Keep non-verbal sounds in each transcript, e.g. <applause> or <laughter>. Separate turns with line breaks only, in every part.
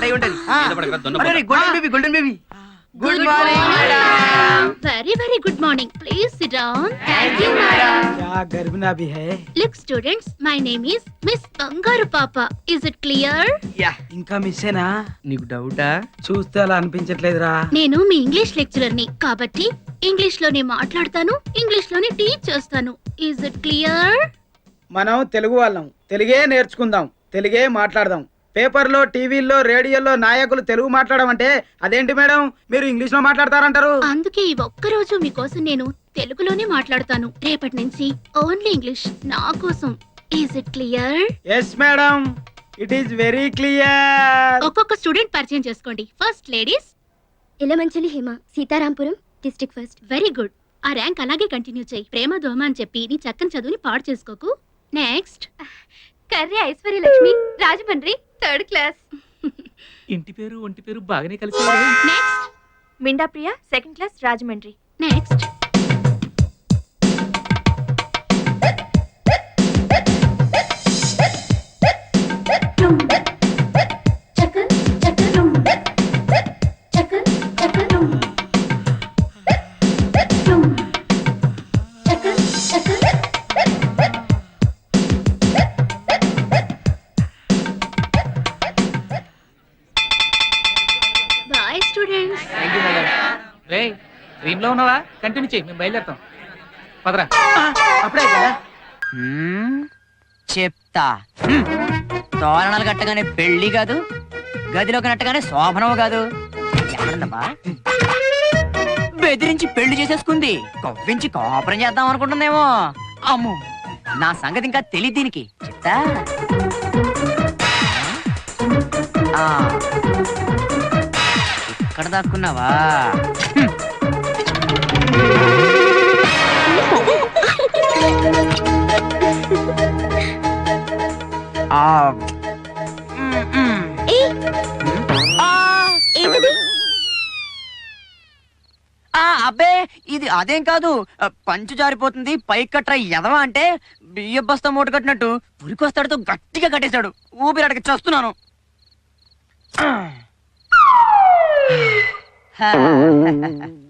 Start అయి ఉంటది
ఆ.
మీద పడకురా, దున్నపోతా.
Golden baby golden baby good
Good
morning
morning. Very very good morning please sit down thank you madam
क्या गर्भिना भी है
look students my name is miss Bangaru Papa is it clear
yeah
ఇంకా మిస్సేనా
నీకు డౌటా
చూస్తే అలా అనిపించట్లేదురా
నేను మీ ఇంగ్లీష్ లెక్చరర్ ని కాబట్టి ఇంగ్లీష్ లోనే మాట్లాడతాను ఇంగ్లీష్ లోనే టీచ్ చేస్తాను ఇస్ ఇట్ క్లియర్
మనం తెలుగు వాళ్ళం తెలుగే నేర్చుకుందాం తెలుగే మాట్లాడదాం పేపర్లో టీవీల్లో రేడియోలో నాయకులు తెలుగు మాట్లాడడం అంటే అదేంటి మేడం? మీరు ఇంగ్లీష్లో మాట్లాడతారంటారు.
అందుకే ఈ ఒక్క రోజు మీకోసం నేను తెలుగులోనే మాట్లాడతాను. రేపటి నుంచి ఓన్లీ ఇంగ్లీష్ నా కోసం. Is it clear
yes madam it is very clear
ఒక్కొక్క స్టూడెంట్ పరిచయం చేసుకోండి. First ladies
Ilamanchili Hima Sitarampuram district first
very good ఆ ర్యాంక్ అలాగే కంటిన్యూ చేయి. ప్రేమ దోమ అని చెప్పి నీ చక్కని చదువుని పాడు చేసుకోకు. Next
Karri Aishwarya Lakshmi Rajahmundry. Third class.
ఇంటి పేరు ఒంటి పేరు బాగానే కలిసి
next Minda Priya second
class Rajahmundry. Next
thank you madam
రే డ్రీమ్లో ఉన్నావా? కంటిన్యూ చేయి మేము బయలుదేరుతాం. పదరా.
అప్పుడే కదా?
చెప్తా. తోరణాలు కట్టగానే పెళ్ళి కాదు గదిలోకి నట్టగానే శోభనం కాదు. బెదిరించి పెళ్ళి చేసేసుకుంది కవ్వించి కాపురం చేద్దాం అనుకుంటుందేమో. అమ్ము నా సంగతి ఇంకా తెలియదు దీనికి. చెప్తా. ఆ, ఇక్కడ దాక్కున్నావా. ఆ అబ్బే ఇది అదేం కాదు. పంచు జారిపోతుంది పైకి కట్ర ఎదవా అంటే బియ్య బస్తా మూట కట్టినట్టు. పురికొస్తాడుతో గట్టిగా కట్టేశాడు. ఊపిరాడకి చస్తున్నాను.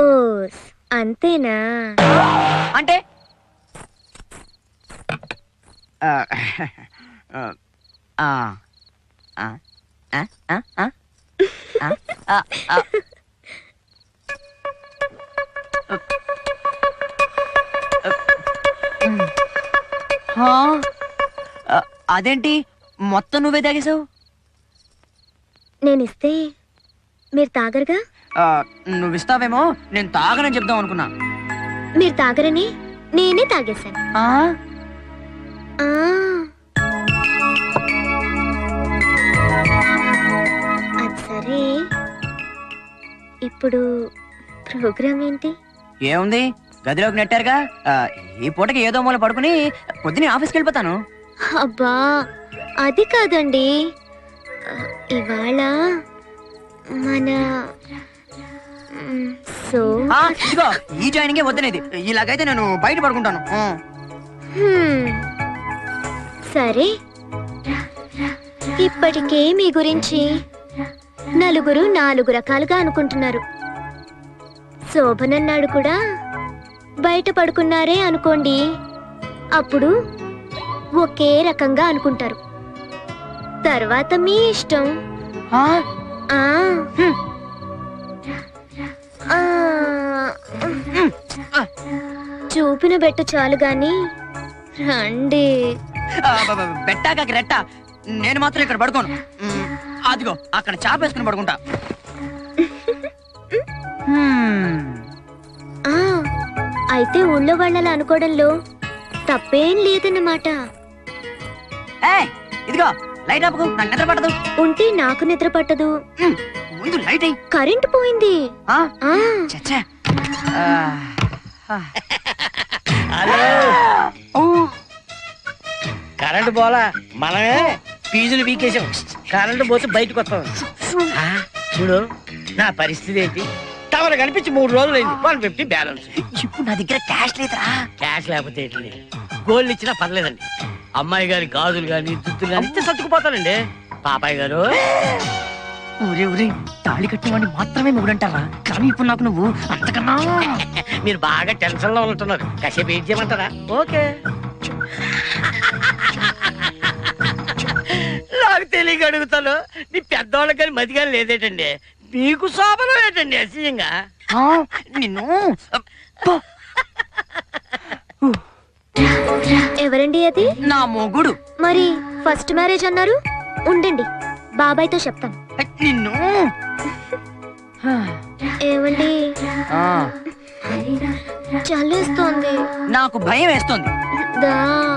ఓస్ అంతేనా?
అంటే? అదేంటి? మొత్తం నువ్వే తాగేశావు?
నేనిస్తే మీరు తాగరుగా?
నువ్వు ఇస్తావేమో నేను తాగనని చెప్దాం అనుకున్నా.
మీరు తాగరని నేనే తాగేశాను.
ఆ?
ఆ. అది సరే. ఇప్పుడు ప్రోగ్రామ్ ఏంటి?
ఏముంది? గదిలోకి నెట్టారుగా? ఈ పూటకి ఏదో మూల పడుకుని పొద్దునే ఆఫీస్కి వెళ్ళిపోతాను.
అబ్బా అది కాదండి. ఇవాళ మన సో
ఆ, ఇదిగో ఈ జాయినింగే వద్దనేది ఇలాగైతే నేను బయట పడుకుంటాను ఆ.
హ్మ్. సరే ఇప్పటికే మీ గురించి నలుగురు నాలుగు రకాలుగా అనుకుంటున్నారు శోభనన్నాడు కూడా బయట పడుకున్నారే అనుకోండి అప్పుడు ఒకే రకంగా అనుకుంటారు తర్వాత మీ ఇష్టం.
ఆ.
చూపిన బెట్టు చాలు గాని రండి.
ఆ, బ- బ- బెట్టాకాకి రెట్ట. నేను మాత్రం ఇక్కడ పడుకోను. అదిగో అక్కడ చాపేసుకుని పడుకుంటా. హ్మ్.
ఆ అయితే ఊళ్ళో వాళ్ళలా అనుకోవడంలో తప్పేం లేదన్నమాట.
ఇదిగో. లైట్ ఆపుకు నాకు నిద్ర పట్టదు.
ఉంటే నాకు నిద్ర పట్టదు.
ముందు లైట్ అయ్యి
కరెంట్ పోయింది.
ఆ,
ఆ.
చచ్చా.
హలో. కరెంట్ పోలా? మనమే ఫీజులు వీకేసాం కరెంట్ పోతే బయటకు వస్తాం. ఆ, చూడు నా పరిస్థితి ఏంటి? టవర్ కనిపించి మూడు రోజులు అయింది వన్ ఫిఫ్టీ బ్యాలెన్స్.
ఇప్పుడు నా దగ్గర క్యాష్ లేదురా.
క్యాష్ లేకపోతే ఏంటి? గోల్డ్ ఇచ్చినా పర్లేదండి. అమ్మాయి గారి గాజులు గాని దుద్దులు గాని ఇస్తే సర్దుకుపోతానండి పాపాయ్ గారు.
ఊరే ఊరే తాళి కట్టినవాడిని మాత్రమే మొగుడంటారా? కానీ ఇప్పుడు నాకు నువ్వు అంతకన్నా. <laughs>
మీరు బాగా టెన్షన్లో ఉంటున్నారు. కాసేపు ఏం చేయమంటారా? ఓకే. నాకు తెలియక అడుగుతాను. నీ పెద్దవాళ్ళకి కానీ మతి కానీ లేదేటండి. మీకు శోభనం ఏంటండి అసహ్యంగా?
నిన్ను. <laughs>
ఎవరండి అది?
నా మొగుడు.
మరి ఫస్ట్ మ్యారేజ్ అన్నారు? ఉండండి బాబాయ్తో చెప్తాను.
నిన్ను?
ఏమండి?
ఆ,
చల్లేస్తోంది
నాకు భయం వేస్తుంది.
దా.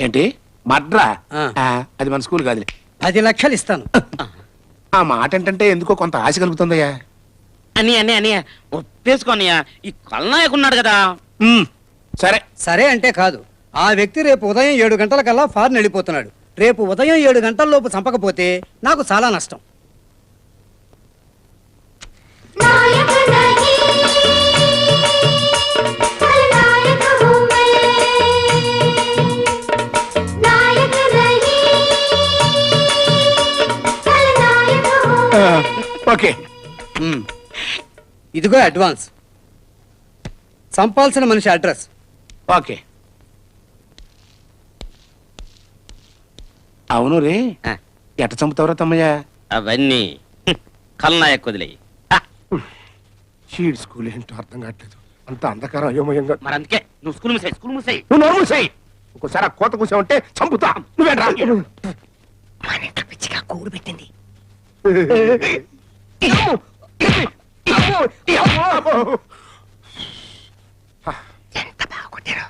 ఏంటి? మడ్రా? ఆ, అది మన స్కూల్ కాదులే.
పది లక్షలు ఇస్తాను.
ఆ మాట ఏంటంటే ఎందుకో కొంత ఆశ కలుగుతుందయ్యా.
అని అని అని ఒప్పేసుకోనయ్యా ఈ కొలనాయకున్నాడు కదా.
సరే.
సరే అంటే కాదు. ఆ వ్యక్తి రేపు ఉదయం ఏడు గంటలకల్లా ఫారెన్ వెళ్ళిపోతున్నాడు. రేపు ఉదయం ఏడు గంటల లోపు చంపకపోతే నాకు చాలా నష్టం. ఇదిగో అడ్వాన్స్. చంపాల్సిన మనిషి అడ్రస్.
ఓకే. అవును రే.
ఆ.
ఎట చంపుతావురా తమ్మయ్య?
అవన్నీ. కలనాయకు వదిలేయి.
షీడ్ స్కూల్ ఏంటో అర్థం కావట్లేదు. అంత అంధకారం అయోమయంగా.
మరి అందుకే నువ్వు స్కూల్ మూసాయి స్కూల్ మూసాయి.
నువ్వు నోరు మూసేయ్. ఒక్కోసారి ఆ కోత కూసావంటే చంపుతా. నువ్వేంట్రా
మన ఇంట్లో పిచ్చిగా కూడు పెట్టింది. ఎంత బాగుంటారో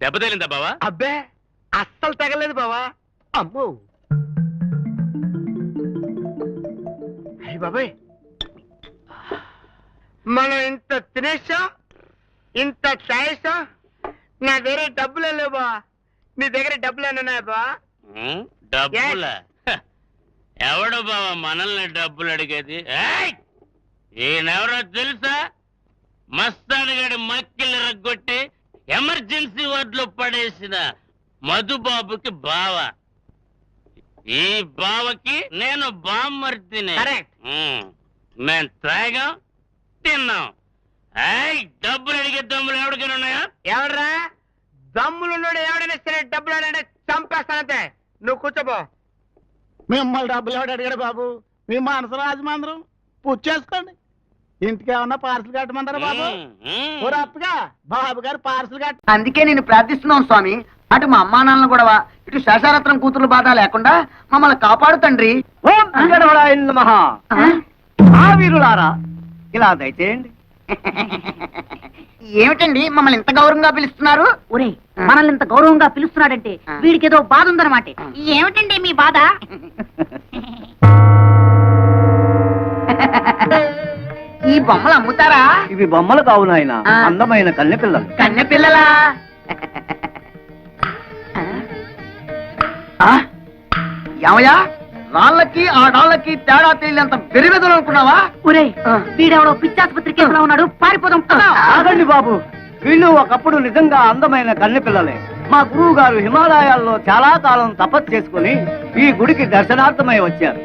దెబ్బ తగిలిందా బావా
అబ్బే అస్సలు తగలేదు బావా. అమ్మో. అయ్యి బాబాయ్. మనం ఇంత తినేసా? ఇంత తాయేసా నా దగ్గర డబ్బులే లేవా? నీ దగ్గర డబ్బులు ఉన్నాయా బా
డబ్బుల ఎవడు బావా మనల్ని డబ్బులు అడిగేది! ఈయనెవరో తెలుసా? మస్తాన్ గడి మక్కిలు రగ్గొట్టి ఎమర్జెన్సీ వార్డులో పడేసిన మధుబాబుకి బావ. ఈ బావకి నేను బామ్మర్తిని. మేం తాగాం తిన్నాం. డబ్బులు అడిగే దమ్ములు ఎవరికైనా ఉన్నాయా?
ఎవడ్రా? దమ్ములున్నాడు ఎవడైనా సరే డబ్బులు అడిగితే చంపేస్తానంతే. నువ్వు కూర్చోబో
మిమ్మల్ని డబ్బులు ఎవడు అడిగాడు బాబు? మీ మనసు రాజమందరం? పూజ చేసుకోండి. ఇంటికి ఏమన్నా పార్సల్ కట్టమంటారా బాబు. ఓ అప్పగా బాబు గారు పార్సల్ కట్ట
అందుకే నేను ప్రార్థిస్తున్నాను స్వామి. అటు మా అమ్మా నాన్నల గొడవ ఇటు శేషారత్నం కూతురు బాధ లేకుండా మమ్మల్ని కాపాడు తండ్రి. మహా ఆ వీరులారా ఇలా దయచేయండి. <laughs> ఏమిటండి మమ్మల్ని ఇంత గౌరవంగా పిలుస్తున్నారు?
ఒరే మనల్ని ఇంత గౌరవంగా పిలుస్తున్నాడంటే వీడికి ఏదో బాధ ఉందన్నమాట ఏమిటండి మీ బాధ?
ఈ బొమ్మలు అమ్ముతారా?
ఇవి బొమ్మలు కావు నాయన. అందమైన కన్నె పిల్లలు.
కన్నె పిల్లలా? ఏమయ్యా? రాళ్ళకి ఆ డాళ్ళకి తేడా తెలియనంత పెరిగెదలు అనుకున్నావా?
ఒరే వీడెవడో పిచ్చాసుపత్రి కేసులో ఉన్నాడు పారిపోదాం. పద.
ఆగండి బాబు. వీళ్ళు ఒకప్పుడు నిజంగా అందమైన కన్నె పిల్లలే. మా గురువు గారు హిమాలయాల్లో చాలా కాలం తపస్సు చేసుకుని ఈ గుడికి దర్శనార్థమై వచ్చారు.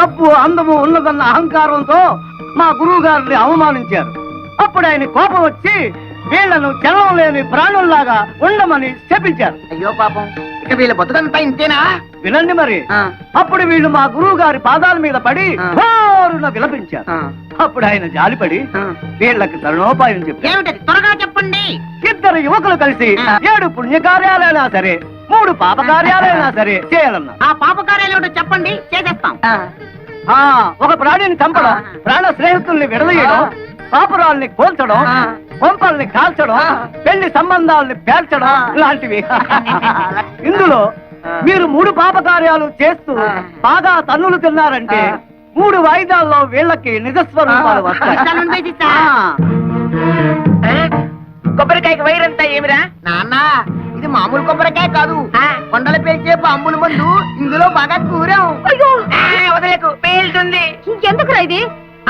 డబ్బు అందము ఉన్నదన్న అహంకారంతో మా గురువు గారిని అవమానించారు. అప్పుడు ఆయన కోపం వచ్చి వీళ్ళను చలనం లేని ప్రాణుల్లాగా ఉండమని శపించారు.
అయ్యో పాపం. వీళ్ళ బతుకంతా ఇంతేనా?
వినండి మరి. అప్పుడు వీళ్ళు మా గురువు గారి పాదాల మీద పడి విలపించారు. అప్పుడు ఆయన జాలిపడి. వీళ్ళకి తరుణోపాయం చెప్పారు.
త్వరగా చెప్పండి.
ఇద్దరు యువకులు కలిసి. ఏడు పుణ్య కార్యాలైనా సరే మూడు పాప కార్యాలైనా సరే చేయాలన్నా.
ఆ పాపకార్యాలు ఏమిటో చెప్పండి చేసేస్తాం.
ఒక ప్రాణిని చంపడం. ప్రాణ స్నేహితుల్ని విడదీయడం. పాపురాల్ని కోల్చడం. కొంపల్ని కాల్చడం. పెళ్ళి సంబంధాల్ని పేర్చడం
ఆ.
లాంటివి ఇందులో. మీరు మూడు పాప కార్యాలు చేస్తూ. బాగా తన్నులు తిన్నారంటే. మూడు వాయిదాల్లో వీళ్ళకి నిజస్వరూపాలు. వస్తాయి.
కొబ్బరికాయకి వైరంతా ఏమిరా నాన్న ఇది మామూలు కొబ్బరికాయ కాదు కొండల పేల్చే బాంబుల మందు ఇందులో బాగా కూరాం వదిలేకు పేలుతుంది
ఇంకెందుకురా ఇది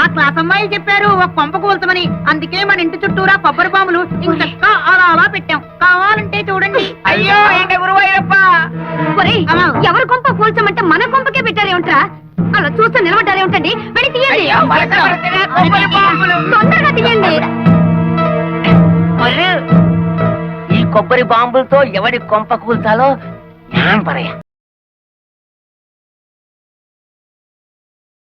ఆ
క్లాస్ అమ్మాయిలు చెప్పారు ఒక కొంప కూల్చమని. అందుకే మన ఇంటి చుట్టూరా కొబ్బరి బాంబులు. ఇంకా అలా అలా పెట్టాం. కావాలంటే చూడండి.
అయ్యో
ఎవరి కొంప కూల్చమంటే మన కొంపకే పెట్టారేమిట్రా అలా చూస్తే నిలబడ్డారేమిటండి వెళ్ళి తీయండి. తొందరగా తీయండి.
ఈ కొబ్బరి బాంబులతో ఎవడి కొంప కూల్చాలో జ్ఞానం పరయ